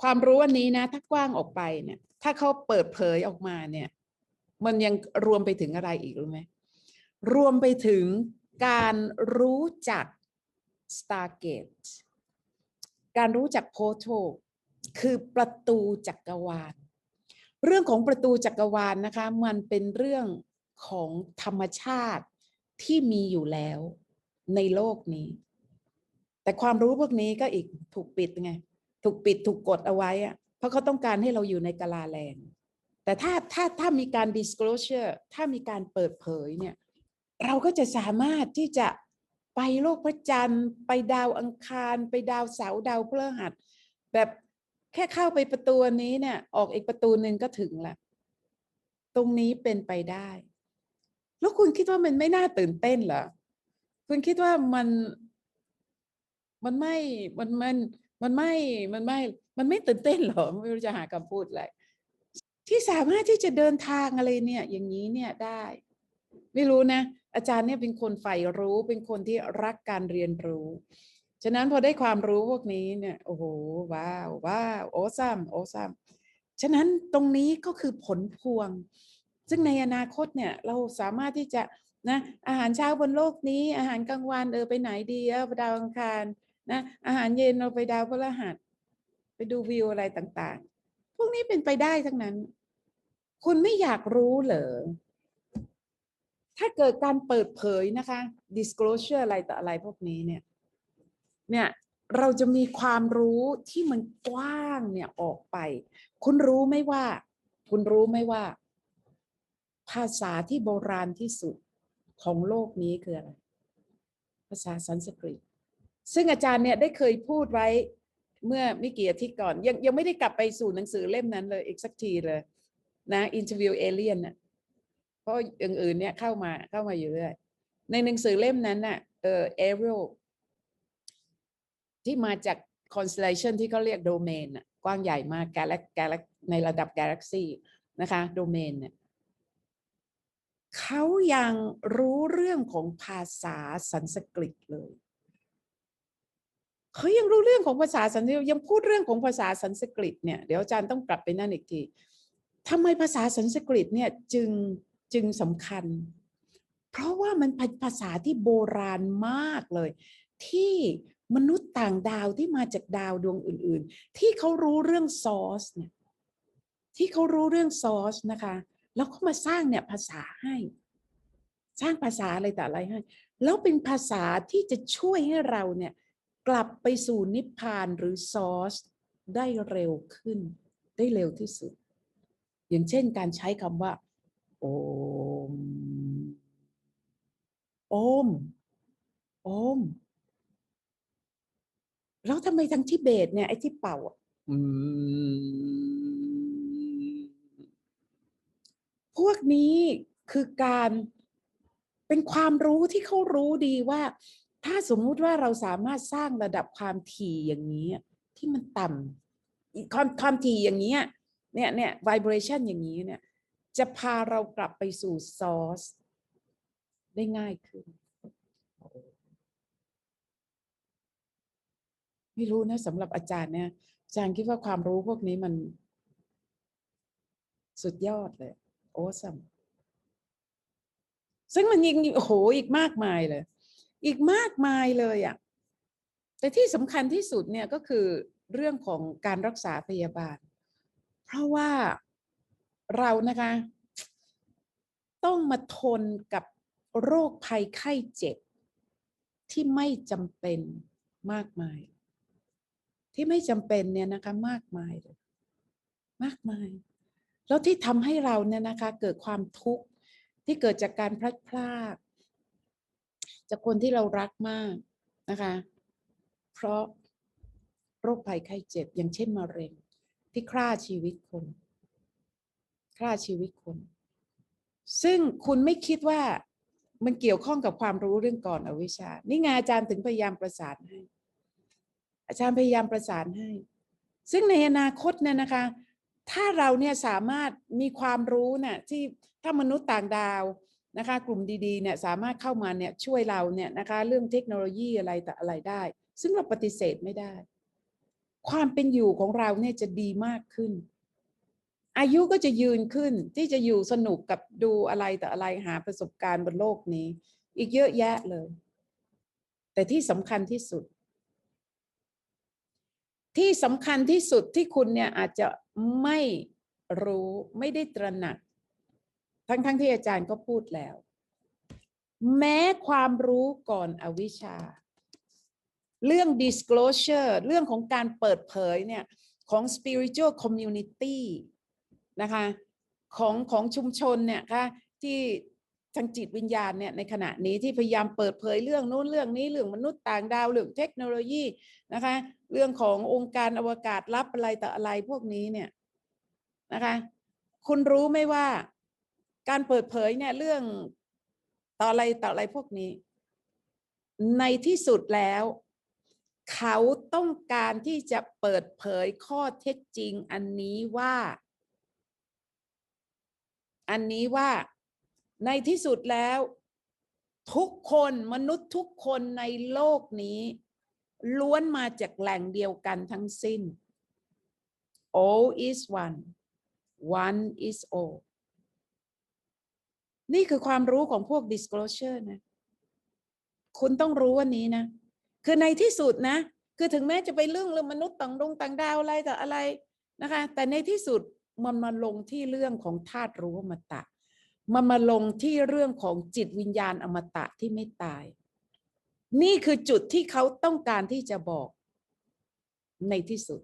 ความรู้อันนี้นะ ถ้ากว้างออกไปเนี่ย ถ้าเขาเปิดเผยออกมาเนี่ย มันยังรวมไปถึงอะไรอีกรู้ไหมรวมไปถึงการรู้จัก Stargate การรู้จักโพโทคือประตูจักรวาล เรื่องของประตูจักรวาลนะคะ มันเป็นเรื่องของธรรมชาติที่มีอยู่แล้วในโลกนี้ แต่ความรู้พวกนี้ก็อีกถูกปิดไง ถูกปิดถูกกดเอาไว้อะเพราะเขาต้องการให้เราอยู่ในกาลาแลนแต่ถ้าถ้าถ้ามีการ disclosure ถ้ามีการเปิดเผยเนี่ย เราก็จะสามารถที่จะไปโลกพระจันทร์ ไปดาวอังคาร ไปดาวเสาดาวพฤหัส แบบแค่เข้าไปประตูนี้เนี่ย ออกอีกประตูหนึ่งก็ถึงละตรงนี้เป็นไปได้ แล้วคุณคิดว่ามันไม่น่าตื่นเต้นเหรอ คุณคิดว่ามันมันไม่ มันมัน มันไม่มันไม่มันไม่ตื่นเต้นหรอไม่รู้จะหาคำพูดอะไรที่สามารถที่จะเดินทางอะไรเนี่ย อย่างนี้เนี่ยได้ ไม่รู้นะ อาจารย์เนี่ยเป็นคนใฝ่รู้เป็นคนที่รักการเรียนรู้ ฉะนั้นพอได้ความรู้พวกนี้เนี่ยโอ้โหว้าวว้าวโอซัมโอซัมฉะนั้นตรงนี้ก็คือผลพวง ซึ่งในอนาคตเนี่ยเราสามารถที่จะนะอาหารเช้าบนโลกนี้ อาหารกลางวันเออไปไหนดีเออดาวอังคาร นะอาหารเย็นเราไปดาวพฤหัส ไปดูวิวอะไรต่างๆ พวกนี้เป็นไปได้ทั้งนั้น คุณไม่อยากรู้เหรอถ้าเกิดการเปิดเผยนะคะ disclosure อะไรต่ออะไรพวกนี้เนี่ย เนี่ยเราจะมีความรู้ที่มันกว้างเนี่ยออกไป คุณรู้ไหมว่า คุณรู้ไหมว่า ภาษาที่โบราณที่สุดของโลกนี้คืออะไร ภาษาสันสกฤต ซึ่งอาจารย์เนี่ยได้เคยพูดไว้เมื่อไม่กี่อาทิตย์ก่อน ยังยังไม่ได้กลับไปสู่หนังสือเล่มนั้นเลยอีกสักทีเลยนะอินเทอร์วิวเอเลียนน่ะเพราะอย่างอื่นเนี่ยเข้ามาเข้ามาอยู่เรื่อยในหนังสือเล่มนั้นน่ะเออเอเรียลที่มาจาก constellation ที่เขาเรียกโดเมนน่ะกว้างใหญ่มาก galax galax ในระดับ galaxy นะคะโดเมนเนี่ยเขายังรู้เรื่องของภาษาสันสกฤตเลย เขายังรู้เรื่องของภาษาสันสกฤตยังพูดเรื่องของภาษาสันสกฤตเนี่ยเดี๋ยวอาจารย์ต้องกลับไปนั่นอีกทีทำไมภาษาสันสกฤตเนี่ยจึงจึงสำคัญ เพราะว่ามันเป็นภาษาที่โบราณมากเลย ที่มนุษย์ต่างดาวที่มาจากดาวดวงอื่น ๆ ที่เขารู้เรื่องซอสเนี่ยที่เขารู้เรื่องซอสนะคะ แล้วเขามาสร้างเนี่ยภาษาให้ สร้างภาษาอะไรแต่อะไรให้ แล้วเป็นภาษาที่จะช่วยให้เราเนี่ย กลับไปสู่นิพพานหรือซอสได้เร็วขึ้น ได้เร็วที่สุด อย่างเช่นการใช้คำว่า โอม โอม โอม แล้วทำไมทางทิเบตเนี่ยไอ้ที่เป่าอะอืมพวกนี้คือการเป็นความรู้ที่เขารู้ดีว่า ถ้าสมมุติว่าเราสามารถสร้างระดับความถี่อย่างนี้ที่มันต่ำความความถี่อย่างนี้เนี่ยเนี่ย vibration อย่างนี้เนี่ย จะพาเรากลับไปสู่ซอสได้ง่ายขึ้น ไม่รู้นะสำหรับอาจารย์เนี่ยอาจารย์คิดว่าความรู้พวกนี้มัน สุดยอดเลย โอ้สัมซึ่งมันยิงโอ้โหอีกมากมายเลย อีกมากมายเลยอะ่ะแต่ที่สำคัญที่สุดเนี่ยก็คือเรื่องของการรักษาพยาบาล เพราะว่าเรานะคะ ต้องมาทนกับโรคภัยไข้เจ็บ ที่ไม่จำเป็นมากมาย ที่ไม่จำเป็นเนี่ยนะคะมากมายเลยมากมาย แล้วที่ทำให้เราเนี่ยนะคะ เกิดความทุกข์ที่เกิดจากการพลัดพราก จากคนที่เรารักมากนะคะ เพราะโรคภัยไข้เจ็บอย่างเช่นมะเร็ง ที่ฆ่าชีวิตคนฆ่าชีวิตคน ซึ่งคุณไม่คิดว่ามันเกี่ยวข้องกับความรู้เรื่องก่อนอวิชชา นี่ไงอาจารย์ถึงพยายามประสานให้ อาจารย์พยายามประสานให้ ซึ่งในอนาคตเนี่ยนะคะ ถ้าเราเนี่ยสามารถมีความรู้เนี่ยที่ถ้ามนุษย์ต่างดาว นะคะกลุ่มดีๆเนี่ยสามารถเข้ามาเนี่ยช่วยเราเนี่ยนะคะเรื่องเทคโนโลยีอะไรแต่อะไรได้ ซึ่งเราปฏิเสธไม่ได้ ความเป็นอยู่ของเราเนี่ยจะดีมากขึ้น อายุก็จะยืนขึ้นที่จะอยู่สนุกกับดูอะไรแต่อะไรหาประสบการณ์บนโลกนี้ อีกเยอะแยะเลย แต่ที่สำคัญที่สุด ที่สำคัญที่สุดที่คุณเนี่ยอาจจะไม่รู้ไม่ได้ตระหนัก ทั้งๆทที่อาจารย์ก็พูดแล้ว แม้ความรู้ก่อนอวิชชา เรื่อง disclosure เรื่องของการเปิดเผยเนี่ยของ spiritual community นะคะของของชุมชนเนี่ยค่ะที่ทางจิตวิญญาณเนี่ยในขณะนี้ที่พยายามเปิดเผยเรื่องโน้นเรื่องนี้เรื่องมนุษย์ต่างดาวเรื่องเทคโนโลยีนะคะเรื่องขององค์การอวกาศลับอะไรต่ออะไรพวกนี้เนี่ยนะคะคุณรู้ไหมว่า การเปิดเผยเนี่ยเรื่องต่ออะไรต่ออะไรพวกนี้ ในที่สุดแล้ว เขาต้องการที่จะเปิดเผยข้อเท็จจริงอันนี้ว่า อันนี้ว่าในที่สุดแล้ว ทุกคนมนุษย์ทุกคนในโลกนี้ ล้วนมาจากแหล่งเดียวกันทั้งสิ้น all is one one is all นี่คือความรู้ของพวก disclosure นะคุณต้องรู้วันนี้นะ คือในที่สุดนะ คือถึงแม้จะไปเรื่องเรื่องมนุษย์ต่างดงต่างดาวอะไรแต่อะไรนะคะ แต่ในที่สุดมันมาลงที่เรื่องของธาตุรู้อมตะ มันมาลงที่เรื่องของจิตวิญญาณอมตะที่ไม่ตาย นี่คือจุดที่เขาต้องการที่จะบอกในที่สุด